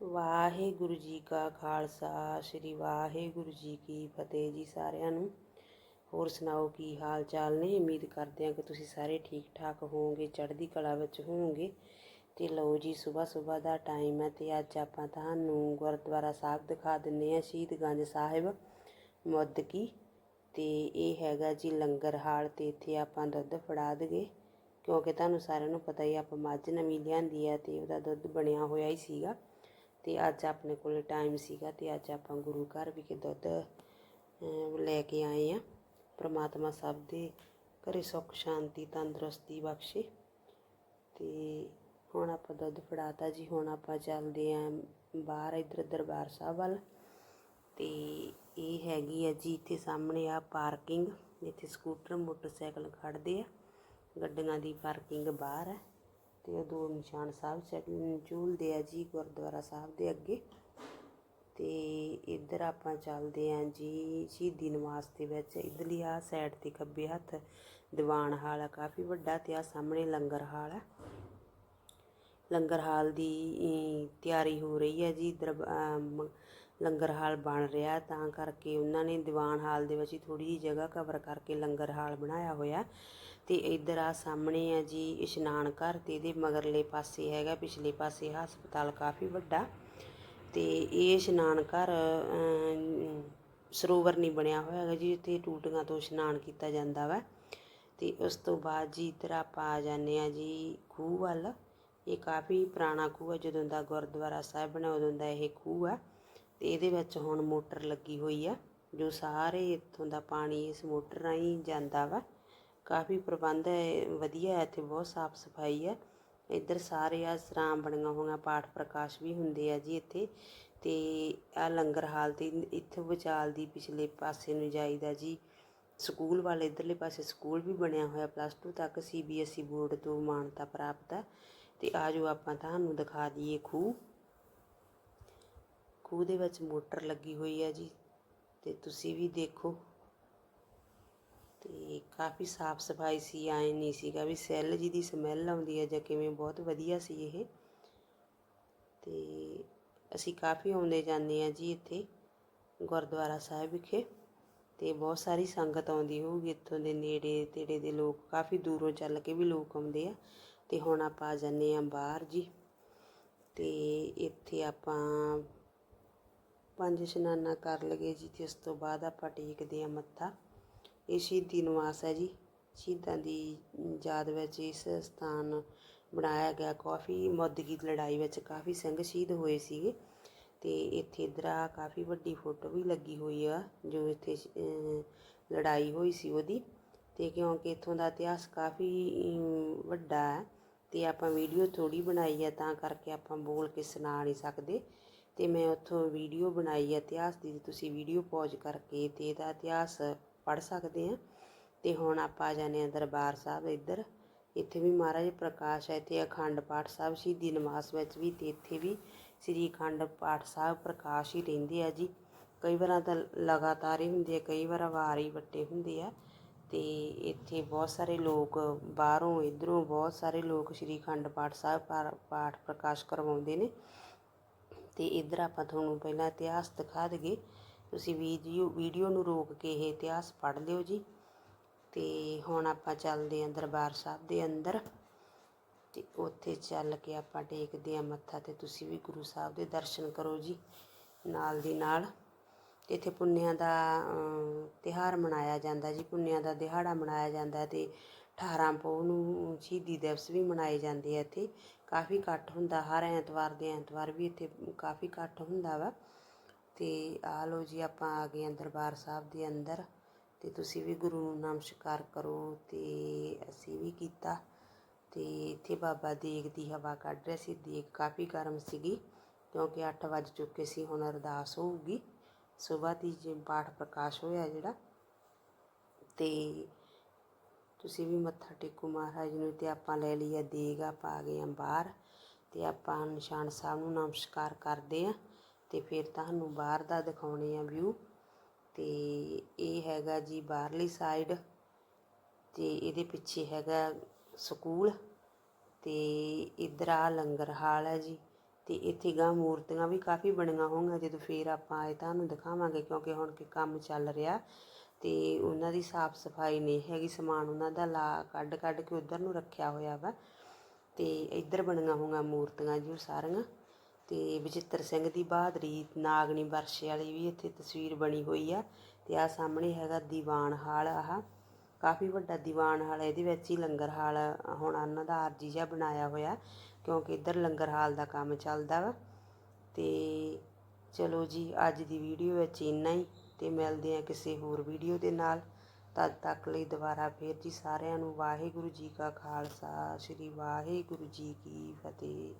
ਵਾਹਿਗੁਰੂ ਜੀ ਕਾ ਖਾਲਸਾ, ਸ੍ਰੀ ਵਾਹਿਗੁਰੂ ਜੀ ਕੀ ਫਤਿਹ ਜੀ ਸਾਰਿਆਂ ਨੂੰ। ਹੋਰ ਸੁਣਾਓ, ਕੀ ਹਾਲ ਚਾਲ ਨੇ? ਉਮੀਦ ਕਰਦੇ ਹਾਂ ਕਿ ਤੁਸੀਂ ਸਾਰੇ ਠੀਕ ਠਾਕ ਹੋਵੋਗੇ, ਚੜ੍ਹਦੀ ਕਲਾ ਵਿੱਚ ਹੋਵੋਗੇ। ਤੇ ਲਓ ਜੀ ਸਵੇਰ ਸਵੇਰ ਦਾ ਟਾਈਮ ਹੈ ਤੇ ਅੱਜ ਆਪਾਂ ਤੁਹਾਨੂੰ ਗੁਰਦੁਆਰਾ ਸਾਹਿਬ ਦਿਖਾ ਦਿੰਨੇ ਆ ਸ਼ਹੀਦਗੰਜ ਸਾਹਿਬ ਮੁੱਦਕੀ ਤੇ ਇਹ ਹੈਗਾ ਜੀ ਲੰਗਰ ਹਾਲ ਤੇ ਇੱਥੇ ਆਪਾਂ ਦੁੱਧ ਫੜਾ ਦਗੇ ਕਿਉਂਕਿ ਤੁਹਾਨੂੰ ਸਾਰਿਆਂ ਨੂੰ ਪਤਾ ਹੀ ਆਪਾਂ ਮੱਝ ਨਵੀਂ ਲਿਆਂਦੀ ਆ ਤੇ ਉਹਦਾ ਦੁੱਧ ਬਣਿਆ ਹੋਇਆ ਹੀ ਸੀਗਾ। ਅਤੇ ਅੱਜ ਆਪਣੇ ਕੋਲ ਟਾਈਮ ਸੀਗਾ ਅਤੇ ਅੱਜ ਆਪਾਂ ਗੁਰੂ ਘਰ ਵਿਖੇ ਦੁੱਧ ਲੈ ਕੇ ਆਏ ਆ। ਪ੍ਰਮਾਤਮਾ ਸਭ ਦੇ ਘਰੇ ਸੁੱਖ, ਸ਼ਾਂਤੀ, ਤੰਦਰੁਸਤੀ ਬਖਸ਼ੇ। ਅਤੇ ਹੁਣ ਆਪਾਂ ਦੁੱਧ ਫੜਾਤਾ ਜੀ, ਹੁਣ ਆਪਾਂ ਚੱਲਦੇ ਆਂ ਬਾਹਰ, ਇੱਧਰ ਦਰਬਾਰ ਸਾਹਿਬ ਵੱਲ। ਤੇ ਇਹ ਹੈਗੀ ਆ ਜੀ, ਇੱਥੇ ਸਾਹਮਣੇ ਆ ਪਾਰਕਿੰਗ। ਇੱਥੇ ਸਕੂਟਰ, ਮੋਟਰਸਾਈਕਲ ਖੜਦੇ ਆ। ਗੱਡੀਆਂ ਦੀ ਪਾਰਕਿੰਗ ਬਾਹਰ ਹੈ ਤੇ ਉਹ ਦੋ ਨਿਸ਼ਾਨ ਸਾਹਿਬ ਚੱਲ ਝੂਲਦੇ ਆ ਜੀ ਗੁਰਦੁਆਰਾ ਸਾਹਿਬ ਦੇ ਅੱਗੇ। ਤੇ ਇੱਧਰ ਆਪਾਂ ਚੱਲਦੇ ਆਂ ਜੀ ਸ਼ਹੀਦੀ ਨਿਵਾਸ ਦੇ ਵਿੱਚ। ਇਧਰਲੀ ਆ ਸਾਈਡ ਤੇ ਖੱਬੇ ਹੱਥ ਦੀਵਾਨ ਹਾਲ ਆ, ਕਾਫੀ ਵੱਡਾ ਤੇ ਆ ਸਾਹਮਣੇ ਲੰਗਰ ਹਾਲ ਆ। ਲੰਗਰ ਹਾਲ ਦੀ ਤਿਆਰੀ ਹੋ ਰਹੀ ਹੈ ਜੀ, ਦਰਬ- ਲੰਗਰ ਹਾਲ ਬਣ ਰਿਹਾ। ਤਾਂ ਕਰਕੇ ਉਹਨਾਂ ਨੇ ਦੀਵਾਨ ਹਾਲ ਦੇ ਵਿੱਚ ਹੀ ਥੋੜੀ ਜਿਹੀ ਜਗ੍ਹਾ ਕਵਰ ਕਰਕੇ ਲੰਗਰ ਹਾਲ ਬਣਾਇਆ ਹੋਇਆ। ਤੇ ਇੱਧਰ ਆ ਸਾਹਮਣੇ ਆ ਜੀ ਇਸ਼ਨਾਨ ਘਰ ਤੇ ਇਹਦੇ ਮਗਰਲੇ ਪਾਸੇ ਹੈਗਾ, ਪਿਛਲੇ ਪਾਸੇ ਹਸਪਤਾਲ ਕਾਫੀ ਵੱਡਾ। ਤੇ ਇਹ ਇਸ਼ਨਾਨ ਘਰ ਸਰੋਵਰ ਨਹੀਂ ਬਣਿਆ ਹੋਇਆ ਹੈਗਾ ਜੀ, ਇੱਥੇ ਟੂਟੀਆਂ ਤੋਂ ਇਸ਼ਨਾਨ ਕੀਤਾ ਜਾਂਦਾ ਵਾ। ਤੇ ਉਸ ਤੋਂ ਬਾਅਦ ਜੀ ਇੱਧਰ ਆਪਾਂ ਆ ਜਾਂਦੇ ਆ ਜੀ ਖੂਹ ਵੱਲ। ਇਹ ਕਾਫੀ ਪੁਰਾਣਾ ਖੂਹ ਹੈ ਜਦੋਂ ਦਾ ਗੁਰਦੁਆਰਾ ਸਾਹਿਬ ਬਣਿਆ, ਉਦੋਂ ਦਾ ਇਹ ਖੂਹ ਆ। ਤੇ ਇਹਦੇ ਵਿੱਚ ਹੁਣ ਮੋਟਰ ਲੱਗੀ ਹੋਈ ਆ, ਜੋ ਸਾਰੇ ਇੱਥੋਂ ਦਾ ਪਾਣੀ ਇਸ ਮੋਟਰ ਰਾਹੀਂ ਜਾਂਦਾ ਵਾ। ਕਾਫੀ ਪ੍ਰਬੰਧ ਹੈ, ਵਧੀਆ ਹੈ, ਇੱਥੇ ਬਹੁਤ ਸਾਫ਼ ਸਫ਼ਾਈ ਹੈ। ਇੱਧਰ ਸਾਰੇ ਆ ਸਰਾਮ ਬਣੀਆਂ ਹੋਈਆਂ, ਪਾਠ ਪ੍ਰਕਾਸ਼ ਵੀ ਹੁੰਦੇ ਆ ਜੀ ਇੱਥੇ। ਤੇ ਆ ਲੰਗਰ ਹਾਲ ਤੇ ਇੱਥੇ ਵਿਚਾਲ ਦੀ ਪਿਛਲੇ ਪਾਸੇ ਨੂੰ ਜਾਈਦਾ ਜੀ। ਸਕੂਲ ਵਾਲੇ ਇਧਰਲੇ ਪਾਸੇ ਸਕੂਲ ਵੀ ਬਣਿਆ ਹੋਇਆ, ਪਲੱਸ 2 ਤੱਕ ਸੀਬੀਐਸਈ ਬੋਰਡ ਤੋਂ ਮਾਨਤਾ ਪ੍ਰਾਪਤ ਹੈ। ਤੇ ਆਜੋ ਆਪਾਂ ਤੁਹਾਨੂੰ ਦਿਖਾ ਦਈਏ ਖੂਹ। ਖੂਹ ਦੇ ਵਿੱਚ ਮੋਟਰ ਲੱਗੀ ਹੋਈ ਹੈ ਜੀ, ਤੇ ਤੁਸੀਂ ਵੀ ਦੇਖੋ। ਕਾਫੀ ਸਾਫ਼ ਸਫ਼ਾਈ ਸੀ, ਐ ਨਹੀਂ ਸੀਗਾ ਵੀ ਸੈੱਲ ਜੀ ਦੀ ਸਮੈਲ ਆਉਂਦੀ ਹੈ ਜਾਂ ਕਿਵੇਂ, ਬਹੁਤ ਵਧੀਆ ਸੀ ਇਹ। ਤੇ ਅਸੀਂ ਕਾਫੀ ਆਉਂਦੇ ਜਾਂਦੇ ਆ ਜੀ ਇੱਥੇ ਗੁਰਦੁਆਰਾ ਸਾਹਿਬ ਵਿਖੇ ਤੇ ਬਹੁਤ ਸਾਰੀ ਸੰਗਤ ਆਉਂਦੀ ਹੋਊਗੀ ਇੱਥੋਂ ਦੇ ਨੇੜੇ ਤੇੜੇ ਦੇ ਲੋਕ, ਕਾਫੀ ਦੂਰੋਂ ਚੱਲ ਕੇ ਵੀ ਲੋਕ ਆਉਂਦੇ ਆ। ਤੇ ਹੁਣ ਆਪਾਂ ਆ ਜਾਂਦੇ ਆ ਬਾਹਰ ਜੀ ਤੇ ਇੱਥੇ ਆਪਾਂ ਪੰਜ ਇਸ਼ਨਾਨਾ ਕਰ ਲਗੇ ਜੀ ਤੇ ਉਸ ਤੋਂ ਬਾਅਦ ਆਪਾਂ ਟੇਕਦੇ ਆ ਮੱਥਾ। ਇਹ ਸ਼ਹੀਦੀ ਨਿਵਾਸ ਹੈ ਜੀ। ਸ਼ਹੀਦਾਂ ਦੀ ਯਾਦ ਵਿੱਚ ਇਸ ਸਥਾਨ ਬਣਾਇਆ ਗਿਆ। ਕਾਫੀ ਮੌਦਗੀ ਦੀ ਲੜਾਈ ਵਿੱਚ ਕਾਫੀ ਸਿੰਘ ਸ਼ਹੀਦ ਹੋਏ ਸੀਗੇ ਅਤੇ ਇੱਥੇ ਇਧਰ ਕਾਫੀ ਵੱਡੀ ਫੋਟੋ ਵੀ ਲੱਗੀ ਹੋਈ ਆ, ਜੋ ਇੱਥੇ ਲੜਾਈ ਹੋਈ ਸੀ ਉਹਦੀ। ਅਤੇ ਕਿਉਂਕਿ ਇੱਥੋਂ ਦਾ ਇਤਿਹਾਸ ਕਾਫੀ ਵੱਡਾ ਹੈ ਅਤੇ ਆਪਾਂ ਵੀਡੀਓ ਥੋੜ੍ਹੀ ਬਣਾਈ ਹੈ ਤਾਂ ਕਰਕੇ ਆਪਾਂ ਬੋਲ ਕੇ ਸੁਣਾ ਨਹੀਂ ਸਕਦੇ। ਅਤੇ ਮੈਂ ਉੱਥੋਂ ਵੀਡੀਓ ਬਣਾਈ ਹੈ ਇਤਿਹਾਸ ਦੀ ਤੁਸੀਂ ਵੀਡੀਓ ਪੌਜ਼ ਕਰਕੇ ਅਤੇ ਇਹਦਾ ਇਤਿਹਾਸ ਪੜ੍ਹ ਸਕਦੇ ਆ ਤੇ ਹੁਣ ਆਪਾਂ ਆ ਜਾਂਦੇ ਆ ਦਰਬਾਰ ਸਾਹਿਬ ਇੱਧਰ। ਇੱਥੇ ਵੀ ਮਹਾਰਾਜ ਪ੍ਰਕਾਸ਼ ਹੈ, ਇੱਥੇ ਅਖੰਡ ਪਾਠ ਸਾਹਿਬ, ਸ਼ਹੀਦੀ ਨਿਵਾਸ ਵਿੱਚ ਵੀ ਤੇ ਇੱਥੇ ਵੀ ਸ੍ਰੀ ਅਖੰਡ ਪਾਠ ਸਾਹਿਬ ਪ੍ਰਕਾਸ਼ ਹੀ ਰਹਿੰਦੇ ਆ ਜੀ। ਕਈ ਵਾਰਾਂ ਤਾਂ ਲਗਾਤਾਰ ਹੀ ਹੁੰਦੇ ਆ, ਕਈ ਵਾਰ ਵਾਰ ਹੀ ਵੱਟੇ ਹੁੰਦੇ ਆ। ਤੇ ਇੱਥੇ ਬਹੁਤ ਸਾਰੇ ਲੋਕ ਬਾਹਰੋਂ, ਇਧਰੋਂ ਬਹੁਤ ਸਾਰੇ ਲੋਕ ਸ੍ਰੀ ਅਖੰਡ ਪਾਠ ਸਾਹਿਬ ਪਾ- ਪਾਠ ਪ੍ਰਕਾਸ਼ ਕਰਵਾਉਂਦੇ ਨੇ। ਤੇ ਇੱਧਰ ਆਪਾਂ ਤੁਹਾਨੂੰ ਪਹਿਲਾਂ ਇਤਿਹਾਸ ਦਿਖਾ ਦਈਏ। ਤੁਸੀਂ ਵੀਡੀਓ ਵੀਡੀਓ ਨੂੰ ਰੋਕ ਕੇ ਇਹ ਇਤਿਹਾਸ ਪੜ੍ਹ ਲਿਓ ਜੀ। ਤੇ ਹੁਣ ਆਪਾਂ ਚੱਲਦੇ ਆਂ ਦਰਬਾਰ ਸਾਹਿਬ ਦੇ ਅੰਦਰ। ਤੇ ਉੱਥੇ ਚੱਲ ਕੇ ਆਪਾਂ ਟੇਕਦੇ ਆਂ ਮੱਥਾ ਤੇ ਤੁਸੀਂ ਵੀ ਗੁਰੂ ਸਾਹਿਬ ਦੇ ਦਰਸ਼ਨ ਕਰੋ ਜੀ ਨਾਲ ਦੀ ਨਾਲ। ਇੱਥੇ ਪੁੰਨਿਆਂ ਦਾ ਅਮ, ਤਿਉਹਾਰ ਮਨਾਇਆ ਜਾਂਦਾ ਜੀ। ਪੁੰਨਿਆਂ ਦਾ ਦਿਹਾੜਾ ਮਨਾਇਆ ਜਾਂਦਾ ਤੇ 18 ਪੋਹ ਨੂੰ ਸ਼ਹੀਦੀ ਦਿਵਸ ਵੀ ਮਨਾਏ ਜਾਂਦੇ ਆ ਇੱਥੇ। ਕਾਫੀ ਇਕੱਠ ਹੁੰਦਾ ਹਰ ਐਤਵਾਰ ਦੇ ਐਤਵਾਰ ਵੀ ਇੱਥੇ ਕਾਫੀ ਇਕੱਠ ਹੁੰਦਾ ਵਾ। ਅਤੇ ਆ ਲਓ ਜੀ ਆਪਾਂ ਆ ਗਏ ਹਾਂ ਦਰਬਾਰ ਸਾਹਿਬ ਦੇ ਅੰਦਰ ਅਤੇ ਤੁਸੀਂ ਵੀ ਗੁਰੂ ਨੂੰ ਨਮਸਕਾਰ ਕਰੋ ਅਤੇ ਅਸੀਂ ਵੀ ਕੀਤਾ ਅਤੇ ਇੱਥੇ ਬਾਬਾ ਦੇਗ ਦੀ ਹਵਾ ਕੱਢ ਰਿਹਾ ਸੀ, ਦੇਗ ਕਾਫੀ ਗਰਮ ਸੀਗੀ ਕਿਉਂਕਿ 8 ਵੱਜ ਚੁੱਕੇ ਸੀ, ਹੁਣ ਅਰਦਾਸ ਹੋਊਗੀ। ਸਵੇਰ ਦੀ ਜੇ ਪਾਠ ਪ੍ਰਕਾਸ਼ ਹੋਇਆ ਜਿਹੜਾ ਤੇ ਤੁਸੀਂ ਵੀ ਮੱਥਾ ਟੇਕੋ ਮਹਾਰਾਜ ਨੂੰ ਤੇ ਆਪਾਂ ਲੈ ਲਈਏ ਦੇਗ, ਆਪਾਂ ਆ ਗਏ ਆਂ ਬਾਹਰ ਤੇ ਆਪਾਂ ਨਿਸ਼ਾਨ ਸਾਹਿਬ ਨੂੰ ਨਮਸਕਾਰ ਕਰਦੇ ਆਂ ਅਤੇ ਫਿਰ ਤੁਹਾਨੂੰ ਬਾਹਰ ਦਾ ਦਿਖਾਉਣੇ ਆ ਵਿਊ ਅਤੇ ਇਹ ਹੈਗਾ ਜੀ ਬਾਹਰਲੀ ਸਾਈਡ ਅਤੇ ਇਹਦੇ ਪਿੱਛੇ ਹੈਗਾ ਸਕੂਲ ਅਤੇ ਇੱਧਰ ਆ ਲੰਗਰ ਹਾਲ ਹੈ ਜੀ ਅਤੇ ਇੱਥੇ ਗਾਂ ਮੂਰਤੀਆਂ ਵੀ ਕਾਫੀ ਬਣੀਆਂ ਹੋਣਗੀਆਂ ਜਦੋਂ ਫੇਰ ਆਪਾਂ ਆਏ ਤੁਹਾਨੂੰ ਦਿਖਾਵਾਂਗੇ ਕਿਉਂਕਿ ਹੁਣ ਕਿ ਕੰਮ ਚੱਲ ਰਿਹਾ ਅਤੇ ਉਹਨਾਂ ਦੀ ਸਾਫ਼ ਸਫ਼ਾਈ ਨਹੀਂ ਹੈਗੀ, ਸਮਾਨ ਉਹਨਾਂ ਦਾ ਲਾ ਕੱਢ ਕੱਢ ਕੇ ਉਧਰ ਨੂੰ ਰੱਖਿਆ ਹੋਇਆ ਵਾ ਅਤੇ ਇੱਧਰ ਬਣੀਆਂ ਹੋਈਆਂ ਮੂਰਤੀਆਂ ਜੀ ਉਹ ਸਾਰੀਆਂ। ਅਤੇ ਬਚਿੱਤਰ ਸਿੰਘ ਦੀ ਬਹਾਦਰੀ ਨਾਗਣੀ ਵਰਸ਼ੇ ਵਾਲੀ ਵੀ ਇੱਥੇ ਤਸਵੀਰ ਬਣੀ ਹੋਈ ਆ ਅਤੇ ਆਹ ਸਾਹਮਣੇ ਹੈਗਾ ਦੀਵਾਨ ਹਾਲ ਆਹ। ਕਾਫੀ ਵੱਡਾ ਦੀਵਾਨ ਹਾਲ ਇਹਦੇ ਵਿੱਚ ਹੀ ਲੰਗਰ ਹਾਲ ਹੁਣ ਉਹਨਾਂ ਦਾ ਆਰਜੀ ਜਿਹਾ ਬਣਾਇਆ ਹੋਇਆ, ਕਿਉਂਕਿ ਇੱਧਰ ਲੰਗਰ ਹਾਲ ਦਾ ਕੰਮ ਚੱਲਦਾ ਵਾ। ਤੇ ਚਲੋ ਜੀ, ਅੱਜ ਦੀ ਵੀਡੀਓ ਵਿੱਚ ਇੰਨਾ ਹੀ, ਤੇ ਮਿਲਦੇ ਆ ਕਿਸੇ ਹੋਰ ਵੀਡੀਓ ਦੇ ਨਾਲ। ਤਦ ਤੱਕ ਲਈ ਦੁਬਾਰਾ ਫੇਰ ਜੀ ਸਾਰਿਆਂ ਨੂੰ ਵਾਹਿਗੁਰੂ ਜੀ ਕਾ ਖਾਲਸਾ, ਸ੍ਰੀ ਵਾਹਿਗੁਰੂ ਜੀ ਕੀ ਫਤਿਹ।